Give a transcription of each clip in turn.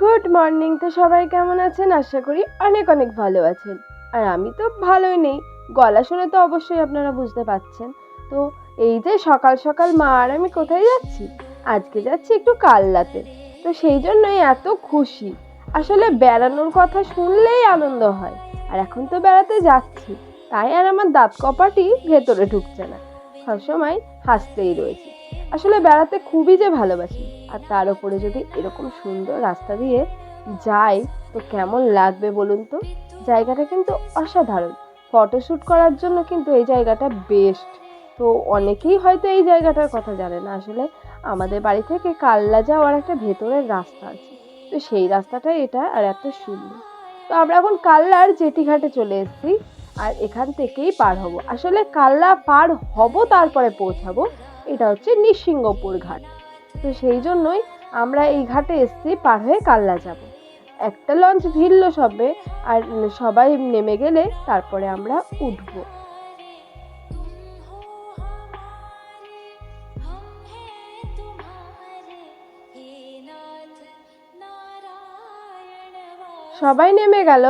Good morning তো সবাই কেমন আছেন? আশা করি অনেক অনেক ভালো আছেন। আর আমি তো ভালোই নেই। গলা শুনে তো অবশ্যই আপনারা বুঝতে পাচ্ছেন তো এই যে সকাল সকাল মা আর আমি কোথায় যাচ্ছি? আজকে যাচ্ছি একটু কাল্লাতে তো সেই জন্যই এত খুশি। আসলে বেড়ানোর কথা শুনলেই আনন্দ হয়। আর এখন তো বেড়াতে যাচ্ছি। তাই আর আমার দাঁত কপাটি ভেতরে ঢুকছে না। সবসময় হাসতেই রয়েছি। আসলে বেড়াতে খুবই যে ভালোবাসি। আর তার উপরে যদি এরকম সুন্দর রাস্তা দিয়ে যাই, তো কেমন লাগবে বলুন তো? জায়গাটা কিন্তু অসাধারণ। ফটোশ্যুট করার জন্য কিন্তু এই জায়গাটা বেস্ট তো অনেকেই হয়তো এই জায়গাটার কথা জানে না। আসলে আমাদের বাড়ি থেকে কাল্লা যাওয়ার একটা ভেতরের রাস্তা আছে। তো সেই রাস্তাটাই এটা, আর এত সুন্দর। তো আমরা এখন কাল্লার জেটিঘাটে চলে এসেছি। আর এখান থেকেই পার হব। আসলে কাল্লা পার হব, তারপরে পৌঁছাবো। এটা হচ্ছে নিঃসিংহপুর ঘাট। তো সেই জন্যই আমরা এই ঘাটে এসেছি, পার হয়ে কাল্লা যাব। একটা লঞ্চ ভিড়লো সবে, আর সবাই নেমে গেলে তারপরে আমরা উঠব। সবাই নেমে গেল,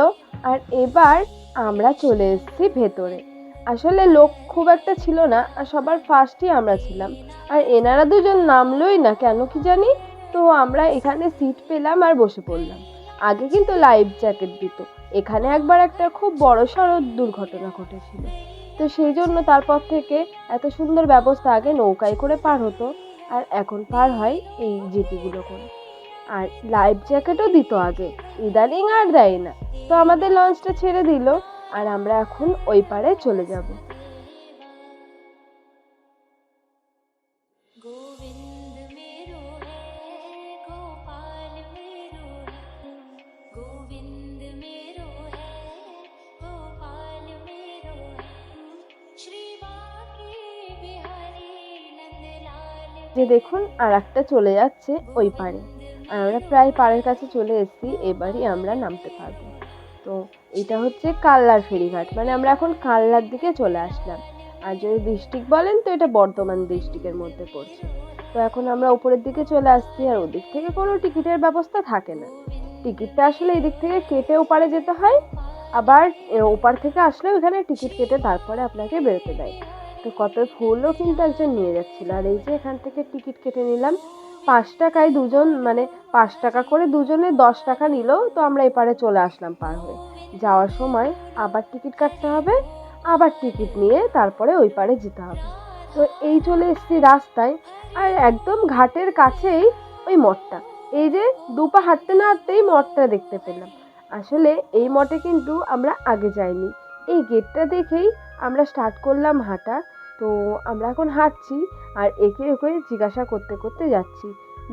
আর এবার আমরা চলে এসেছি ভেতরে। আসলে লোক খুব একটা ছিল না আর সবার ফার্স্টই আমরা ছিলাম। আর এনারা দুজন নামলোই না কেন কি জানি? তো আমরা এখানে সিট পেলাম আর বসে পড়লাম। আগে কিন্তু লাইফ জ্যাকেট দিত। এখানে একবার একটা খুব বড় সড়ো দুর্ঘটনা ঘটেছিল। তো সেই জন্য তারপর থেকে এত সুন্দর ব্যবস্থা আগে নৌকায় করে পার হতো। আর এখন পার হয় এই জেটিগুলো করে। আর লাইফ জ্যাকেটও দিত আগে। ইদানিং আর দেয় না। তো আমাদের লঞ্চটা ছেড়ে দিল। আর আমরা এখন ওই পাড়ে চলে যাব। যে দেখুন আর একটা চলে যাচ্ছে ওই পাড়ে। আর আমরা প্রায় পাড়ের কাছে চলে এসেছি এবারই আমরা নামতে পারব। তো এটা হচ্ছে কাল্লার ফেরিঘাট। মানে আমরা এখন কাল্লার দিকে চলে আসলাম। আর যদি ডিস্ট্রিক্ট বলেন তো, এটা বর্ধমান ডিস্ট্রিক্টের মধ্যে পড়ছে। তো এখন আমরা উপরের দিকে চলে আসছি আর ওদিক থেকে কোনো টিকিটের ব্যবস্থা থাকে না। টিকিটটা আসলে এদিক থেকে কেটে ওপারে যেতে হয়, আবার ওপার থেকে আসলে ওখানে টিকিট কেটে তারপরে আপনাকে বেরোতে দেয়। তো কত ফুলও কিন্তু একজন নিয়ে যাচ্ছিল। আর এই যে এখান থেকে টিকিট কেটে নিলাম পাঁচ টাকায় দুজন মানে পাঁচ টাকা করে দুজনে দশ টাকা নিল, তো আমরা এপারে চলে আসলাম পার হয়ে। যাওয়ার সময় আবার টিকিট কাটতে হবে, আবার টিকিট নিয়ে তারপরে ওই পারে যেতে হবে। তো এই চলে এসেছি রাস্তায়, আর একদম ঘাটের কাছেই ওই মঠটা। এই যে দুপা হাঁটতে না হাঁটতেই মঠটা দেখতে পেলাম। আসলে এই মঠে কিন্তু আমরা আগে যাইনি। এই গেটটা দেখেই আমরা স্টার্ট করলাম হাঁটা তো আমরা এখন হাঁটছি আর একে ওকে জিজ্ঞাসা করতে করতে যাচ্ছি।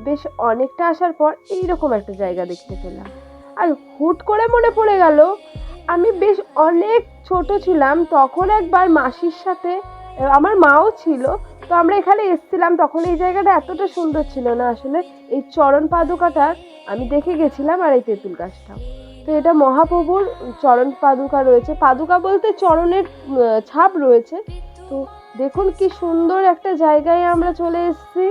বেশ অনেকটা আসার পর এইরকম একটা জায়গা দেখতে পেলাম। আর হুট করে মনে পড়ে গেল, আমি বেশ অনেক ছোট ছিলাম, তখন একবার মাসির সাথে আমার মাও ছিল, তো আমরা এখানে এসেছিলাম, তখন এই জায়গাটা এতটা সুন্দর ছিল না। আসলে এই চরণ পাদুকাটা আমি দেখে গেছিলাম আর এই তেঁতুল গাছটাও তো এটা মহাপ্রভুর চরণ পাদুকা রয়েছে। পাদুকা বলতে চরণের ছাপ রয়েছে। তো দেখুন কি সুন্দর একটা জায়গায় আমরা চলে এসেছি।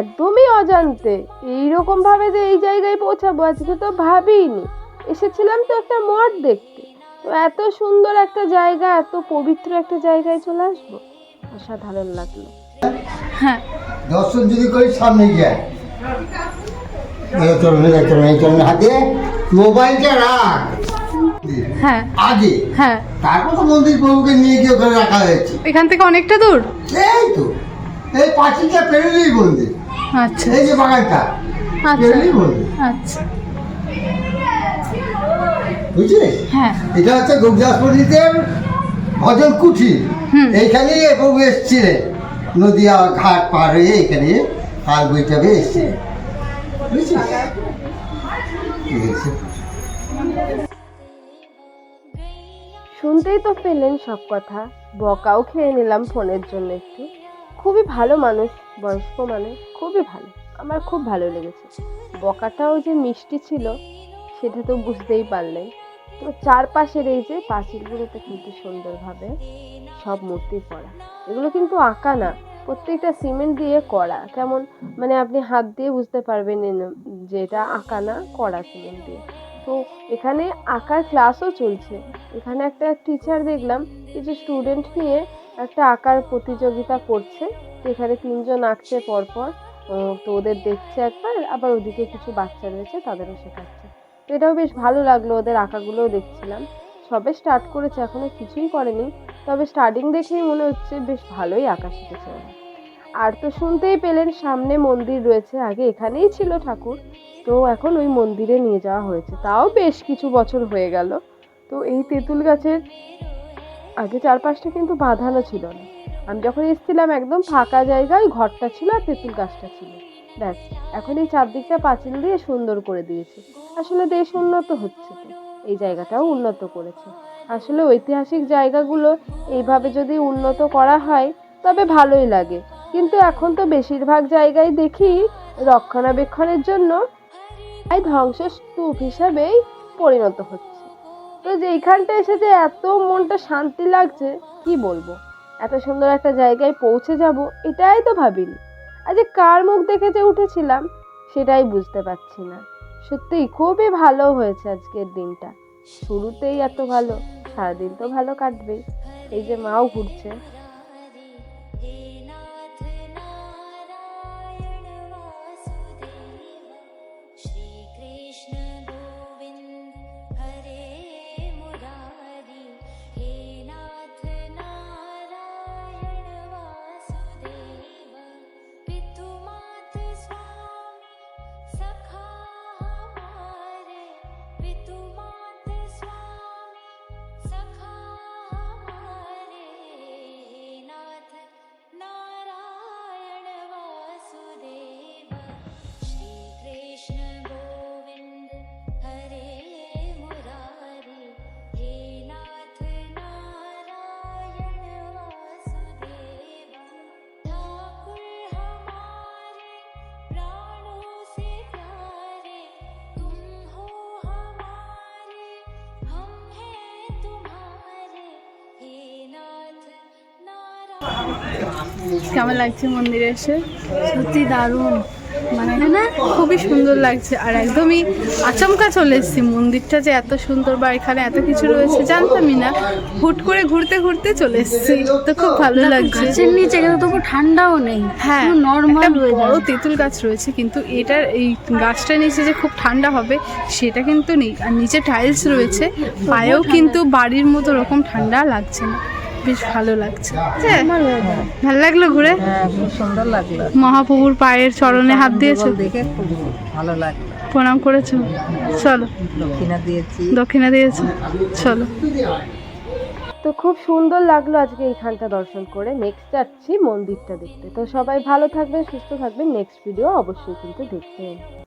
একদমই অজান্তে। এইরকম ভাবে যে এই জায়গায় পৌঁছাবো আজকে তো ভাবিনি এসেছিলাম তো একটা মঠ দেখতে। তো এত সুন্দর একটা জায়গা এত পবিত্র একটা জায়গায় চলে আসব। অসাধারণ লাগল। হ্যাঁ। দর্শন যদি করি সামনে যায়। এই চলুন এই চলুন হাতে মোবাইলটা রাখ। হ্যাঁ। আগে? হ্যাঁ। তারপর তো মন্দির প্রভুকে নিয়ে গিয়ে ওখানে রাখা হয়েছে। এখান থেকে অনেকটা দূর? এই তো। এই পাঁচিলটা পেরোলেই মন্দির। আচ্ছা। এই যে বাগানটা আচ্ছা। পেরোলেই মন্দির। আচ্ছা। বুঝছিস? হ্যাঁ। এটা হচ্ছে গোপদাস পণ্ডিতের ভজন কুঠি হুম। এইখানেই এ প্রভু এসেছিলেন। নদিয়া ঘাট পার হয়ে এখানে আর বইটাবে এসেছিলেন। বুঝছিস? শুনতেই তো পেলেন সব কথা। বকাও খেয়ে নিলাম ফোনের জন্য একটু। খুবই ভালো মানুষ, বয়স্ক মানুষ, খুবই ভালো। আমার খুব ভালো লেগেছে। বকাটাও যে মিষ্টি ছিল, সেটা তো বুঝতেই পারলেন। তো চারপাশের এই যে পাঁচিলগুলোতে কিন্তু সুন্দরভাবে সব মূর্তি পড়া। এগুলো কিন্তু আঁকা না, প্রত্যেকটা সিমেন্ট দিয়ে করা। কেমন মানে আপনি হাত দিয়ে বুঝতে পারবেন যে এটা আঁকা না, করা সিমেন্ট দিয়ে। তো এখানে আঁকার ক্লাসও চলছে। এখানে একটা টিচার দেখলাম কিছু স্টুডেন্ট নিয়ে একটা আঁকার প্রতিযোগিতা করছে এখানে তিনজন আঁকছে পরপর। তো ওদের দেখছে একবার, আবার ওদিকে কিছু বাচ্চা রয়েছে, তাদেরও শেখাচ্ছে। তো এটাও বেশ ভালো লাগল, ওদের আঁকাগুলোও দেখছিলাম। সবে স্টার্ট করেছে, এখনও কিছুই করেনি। তবে স্টার্টিং দেখেই মনে হচ্ছে বেশ ভালোই আঁকা শিখেছে ওরা। আর তো শুনতেই পেলেন, সামনে মন্দির রয়েছে। আগে এখানেই ছিল ঠাকুর। তো এখন ওই মন্দিরে নিয়ে যাওয়া হয়েছে। তাও বেশ কিছু বছর হয়ে গেল। তো এই তেঁতুল গাছের আগে চারপাশটা কিন্তু বাঁধানো ছিল না। আমি যখন এসেছিলাম, একদম ফাঁকা জায়গায় ঘরটা ছিল আর তেঁতুল গাছটা ছিল। ব্যাস, এখন এই চারদিকটা পাঁচিল দিয়ে সুন্দর করে দিয়েছে। আসলে দেশ উন্নত হচ্ছে তো। এই জায়গাটাও উন্নত করেছে। আসলে ঐতিহাসিক জায়গাগুলো এইভাবে যদি উন্নত করা হয়, তবে ভালোই লাগে। কিন্তু এখন তো বেশিরভাগ জায়গায় দেখি রক্ষণাবেক্ষণের জন্য এই ধ্বংসস্তূপ হিসাবেই পরিণত হচ্ছে। তো যেইখানটা এসে যে এত মনটা শান্তি লাগছে, কি বলব? এত সুন্দর একটা জায়গায় পৌঁছে যাব, এটাই তো ভাবিনি। আজ যে কার মুখ দেখে যে উঠেছিলাম, সেটাই বুঝতে পারছি না। সত্যিই খুবই ভালো হয়েছে আজকের দিনটা। শুরুতেই এত ভালো, সারাদিন তো ভালো কাটবেই। এই যে মাও ঘুরছে। কেমন লাগছে মন্দিরে এসে? সত্যি দারুণ। মানে না খুবই সুন্দর লাগছে। আর একদমই আচমকা চলে এসেছি। মন্দিরটা যে এত সুন্দর বা এখানে এত কিছু রয়েছে জানতামই না। হুট করে ঘুরতে ঘুরতে চলে এসেছি। তো খুব ভালো লাগছে। গাছের নিচে কিন্তু তবু ঠান্ডাও নেই। হ্যাঁ নর্মাল বড় তেঁতুল গাছ রয়েছে কিন্তু এটার এই গাছটার নিচে যে খুব ঠান্ডা হবে সেটা কিন্তু নেই। আর নিচে টাইলস রয়েছে। পায়েও কিন্তু বাড়ির মতো ওরকম ঠান্ডা লাগছে না। বেশ ভালো লাগছে। হ্যাঁ ভালো লাগল ঘুরে? হ্যাঁ খুব সুন্দর লাগল। মহাপ্রভুর পায়ের চরণে হাত দিয়েছ? দেখে ভালো লাগল। প্রণাম করেছ? চলো। দক্ষিণা দিয়েছি। দক্ষিণা দিয়েছ? চলো। তো খুব সুন্দর লাগল আজকে এইখানটা দর্শন করে। নেক্সট যাচ্ছি মন্দিরটা দেখতে। তো সবাই ভালো থাকবেন সুস্থ থাকবেন। নেক্সট ভিডিও অবশ্যই কিন্তু দেখবেন।